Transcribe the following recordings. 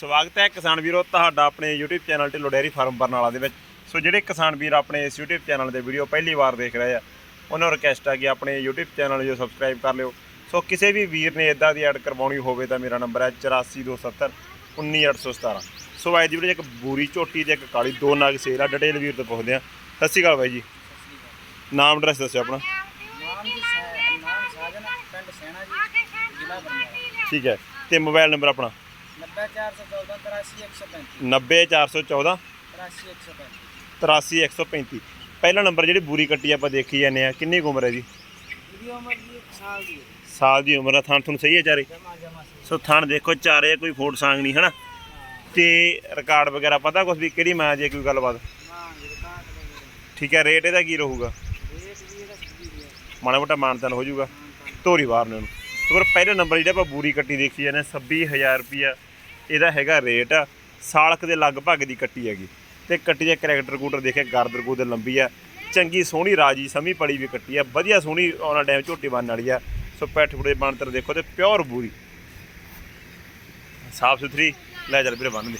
ਸਵਾਗਤ ਹੈ ਕਿਸਾਨ ਵੀਰੋ ਤੁਹਾਡਾ ਆਪਣੇ YouTube channel Dhillon dairy farm Barnala ਦੇ ਵਿੱਚ। ਸੋ ਜਿਹੜੇ ਕਿਸਾਨ ਵੀਰ ਆਪਣੇ ਇਸ YouTube ਚੈਨਲ ਦੇ ਵੀਡੀਓ ਪਹਿਲੀ ਵਾਰ ਦੇਖ ਰਹੇ ਆ ਉਹਨਾਂ ਨੂੰ ਰਿਕਵੈਸਟ ਹੈ ਕਿ ਆਪਣੇ YouTube ਚੈਨਲ ਨੂੰ ਸਬਸਕ੍ਰਾਈਬ ਕਰ ਲਿਓ। ਸੋ ਕਿਸੇ ਵੀ ਵੀਰ ਨੇ ਇਦਾਂ ਦੀ ਐਡ ਕਰਵਾਉਣੀ ਹੋਵੇ ਤਾਂ ਮੇਰਾ ਨੰਬਰ ਹੈ 8427 19817 ਸੋ ਅੱਜ ਦੀ ਵੀਡੀਓ ਇੱਕ ਬੂਰੀ ਝੋਟੀ ਤੇ ਇੱਕ ਕਾਲੀ ਦੋ ਨਾਗ ਸੇਲ ਆ ਡਿਟੇਲ ਵੀਰ ਤੋਂ ਪੁੱਛਦੇ ਆ। ਸਤਿ ਸ਼੍ਰੀ ਅਕਾਲ ਬਾਈ ਜੀ। ਨਾਮ ਐਡਰੈਸ ਦੱਸਿਓ ਆਪਣਾ। ਨਾਮ ਜੀ ਸਾ- ਨਾਮ ਸਾਜਨ ਪਿੰਡ ਸੈਣਾ ਜੀ ਜ਼ਿਲ੍ਹਾ ਬਰਨਾਲਾ। ਠੀਕ ਹੈ ਤੇ ਮੋਬਾਈਲ ਨੰਬਰ ਆਪਣਾ? 90414 83135 90414 83135 83135 ਪਹਿਲਾ ਨੰਬਰ ਜਿਹੜੀ ਬੂਰੀ ਕੱਟੀ ਆਪਾਂ ਦੇਖੀ ਜਾਂਦੇ ਆ ਕਿੰਨੀ ਉਮਰ ਹੈ ਜੀ? ਇਹਦੀ ਉਮਰ ਜੀ ਸਾਲ ਦੀ ਸਾਲ ਦੀ ਉਮਰ ਆ ਥਣ ਤੁਹਾਨੂੰ ਸਹੀ ਹੈ ਚਾਰੇ? ਸੀ ਥਣ ਦੇਖੋ ਚਾਰੇ ਕੋਈ ਫੋਟ ਸਾਂਗ ਨਹੀਂ ਹਨਾ? ਤੇ ਰਿਕਾਰਡ ਵਗੈਰਾ ਪਤਾ ਕੁਛ ਵੀ ਕਿਹੜੀ ਮਾਂ ਜੇ ਕੋਈ ਗੱਲਬਾਤ? ਠੀਕ ਹੈ ਰੇਟ ਇਹਦਾ ਕੀ ਰਹੂਗਾ? ਮਾੜਾ ਮੋਟਾ ਮਾਨਤਨ ਹੋ ਜਾਊਗਾ। ਧੋਰੀ ਵਾਰ ਨੇ ਫਿਰ ਪਹਿਲੇ ਨੰਬਰ ਜਿਹੜਾ ਆਪਾਂ ਬੂਰੀ ਕੱਟੀ ਦੇਖੀ ਜਾਂਦੇ 26000 ਰੁਪਿਆ ਇਹਦਾ ਹੈਗਾ ਰੇਟ ਸਾਲਕ ਦੇ ਲਗਭਗ ਦੀ ਕੱਟੀ ਹੈਗੀ। ਤੇ ਕੱਟੀ ਦੇ ਕਰੈਕਟਰ ਕੂਟਰ ਦੇਖਿਆ ਗਰਦਰ ਕੂਦਰ ਲੰਬੀ ਆ, ਚੰਗੀ ਸੋਹਣੀ ਰਾਜੀ ਸਮੀ ਪੜੀ ਵੀ ਕੱਟੀ ਆ, ਵਧੀਆ ਸੋਹਣੀ ਆਉਣਾ ਟਾਈਮ ਝੋਟੀ ਬਣਨ ਵਾਲੀ ਆ। ਸੋ ਪੈਠ ਫੁੜੇ ਬਣਤਰ ਦੇਖੋ ਤੇ ਪਿਓਰ ਬੂਰੀ। ਸਾਫ਼ ਸੁਥਰੀ, ਲੈ ਚੱਲ ਵੀਰੇ ਬੰਨ ਦੇ।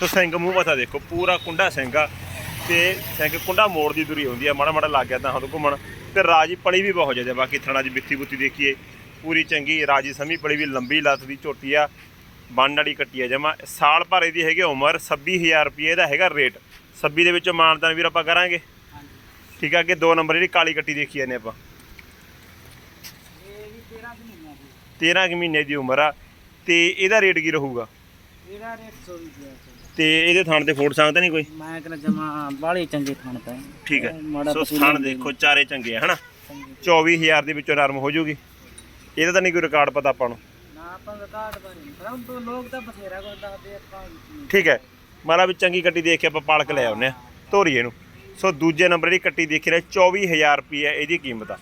ਸੋ ਸਿੰਘ ਮੂੰਹ ਮੱਥਾ ਦੇਖੋ, ਪੂਰਾ ਕੁੰਡਾ ਸਿੰਘ ਆ ਤੇ ਸਿੰਘ ਕੁੰਡਾ ਮੋੜ ਦੀ ਦੂਰੀ ਹੁੰਦੀ ਆ, ਮਾੜਾ ਮਾੜਾ ਲੱਗ ਗਿਆ ਤਾਂ ਹੱਥ ਘੁੰਮਣ। ਤੇ ਰਾਜੀ ਪਲੀ ਵੀ ਬਹੁਤ ਜ਼ਿਆਦਾ, ਬਾਕੀ ਥਣਾ ਦੀ ਬਿੱਥੀ ਬੁੱਤੀ ਦੇਖੀਏ। ਪੂਰੀ ਚੰਗੀ ਰਾਜੀ ਸਮੀ ਪਲੀ ਵੀ ਲੰਬੀ ਲੱਤ ਦੀ ਝੋਟੀ ਆ। ਬੰਨ ਵਾਲੀ ਕੱਟੀ ਆ ਜਮਾ। ਸਾਲ ਭਰ ਇਹਦੀ ਹੈਗੀ ਉਮਰ 26000 ਰੁਪਏ ਦਾ ਹੈਗਾ ਰੇਟ। 26 ਦੇ ਵਿੱਚੋਂ ਮਾਨਤਾਨ ਵੀਰ ਆਪਾਂ ਕਰਾਂਗੇ। ਠੀਕ ਆ ਅੱਗੇ ਦੋ ਨੰਬਰ ਜਿਹੜੀ ਕਾਲੀ ਕੱਟੀ ਦੇਖੀ ਜਾਂਦੇ ਆਪਾਂ। ਇਹ ਵੀ 13 ਦਿਨ ਮਹੀਨਾ ਜੀ 13 ਕੁ ਮਹੀਨੇ ਦੀ ਉਮਰ ਆ। ਤੇ ਇਹਦਾ ਰੇਟ ਕੀ ਰਹੂਗਾ? ਇਹਦਾ ਰੇਟ 100 ਰੁਪਏ ਤੇ ਇਹਦੇ ਥਣ ਤੇ ਫੋੜ ਸਕਦਾ ਨਹੀਂ ਕੋਈ? ਮੈਂ ਕਹਿੰਦਾ ਜਮਾ ਬਾਲੀ ਚੰਗੇ ਥਣ ਪਏ। ਠੀਕ ਹੈ ਸੋ ਥਣ ਦੇਖੋ ਚਾਰੇ ਚੰਗੇ ਆ ਹਨਾ? ਚੰਗੇ। 24000 ਦੇ ਵਿੱਚੋਂ ਨਰਮ ਹੋ ਜਾਊਗੀ ਇਹਦਾ ਤਾਂ ਨਹੀਂ ਕੋਈ ਰਿਕਾਰਡ ਪਤਾ ਆਪਾਂ ਨਾ। ਆਪਾਂ ਰਿਕਾਰਡ ਬਾਰੇ ਪਰੰਤੂ ਲੋਕ ਤਾਂ ਬਥੇਰਾ ਕੁਝ ਦੱਸਦੇ ਆਪਾਂ ਠੀਕ ਹੈ। ਮਾਲਾ ਵੀ ਚੰਗੀ ਕੱਟੀ ਦੇਖ ਕੇ ਆਪਾਂ ਪਾਲਕ ਲੈ ਆਉਨੇ ਆ। ਧੋਰੀਏ ਨੂੰ ਸੋ ਦੂਜੇ ਨੰਬਰ ਦੀ ਕੱਟੀ ਦੇਖੀ ਰਹੇ 24000 ਰੁਪਏ ਇਹਦੀ ਕੀਮਤ ਆ।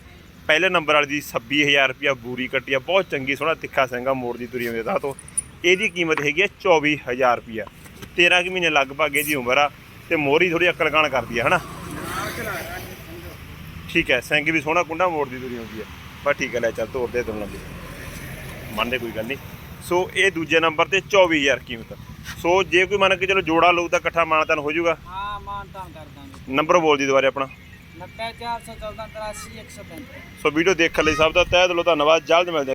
ਪਹਿਲੇ ਨੰਬਰ ਵਾਲੀ ਦੀ 26000 ਰੁਪਏ ਬੂਰੀ ਕੱਟੀ ਆ, ਬਹੁਤ ਚੰਗੀ, ਸੋਹਣਾ ਤਿੱਖਾ ਸਿੰਘਾ ਮੋੜ ਦੀ ਤੁਰੀ ਹੁੰਦੀ ਦਾ ਤੋਂ। ਇਹਦੀ ਕੀਮਤ ਹੈਗੀ ਆ 24000 ਰੁਪਏ 13 ਕੁ ਮਹੀਨੇ ਲਗਭਗ ਇਹਦੀ ਉਮਰ ਆ ਤੇ ਮੋਰੀ ਥੋੜੀ ਅਕਲ ਕਾਣ ਕਰਦੀ ਆ, ਹਨਾ? ਠੀਕ ਹੈ ਸਿੰਘ ਵੀ ਸੋਹਣਾ ਕੁੰਡਾ ਮੋੜ ਦੀ ਤੁਰੀ ਆਉਂਦੀ ਆ। ਬਸ ਠੀਕ ਹੈ, ਲੈ ਚੱਲ ਤੋਰ ਦੇ ਦੋਨ ਲੰਬੀ ਮੰਨਦੇ ਕੋਈ ਗੱਲ ਨਹੀਂ। ਸੋ ਇਹ ਦੂਜੇ ਨੰਬਰ ਤੇ 24000 ਕੀਮਤ। ਸੋ ਜੇ ਕੋਈ ਮੰਨ ਕੇ ਚਲੋ ਜੋੜਾ ਲਊ ਤਾਂ ਇਕੱਠਾ ਮਾਨਤਨ ਹੋ ਜਾਊਗਾ। ਹਾਂ ਮਾਨਤਾਨ ਕਰ ਦਾਂਗੇ। ਨੰਬਰ ਬੋਲ ਦੀ ਦੁਬਾਰੇ ਆਪਣਾ। 90414 83 135 ਸੋ ਵੀਡੀਓ ਦੇਖਣ ਲਈ ਸਭ ਦਾ ਤਹਿ ਦਿਲੋਂ ਧੰਨਵਾਦ। ਜਲਦ ਮਿਲਦੇ।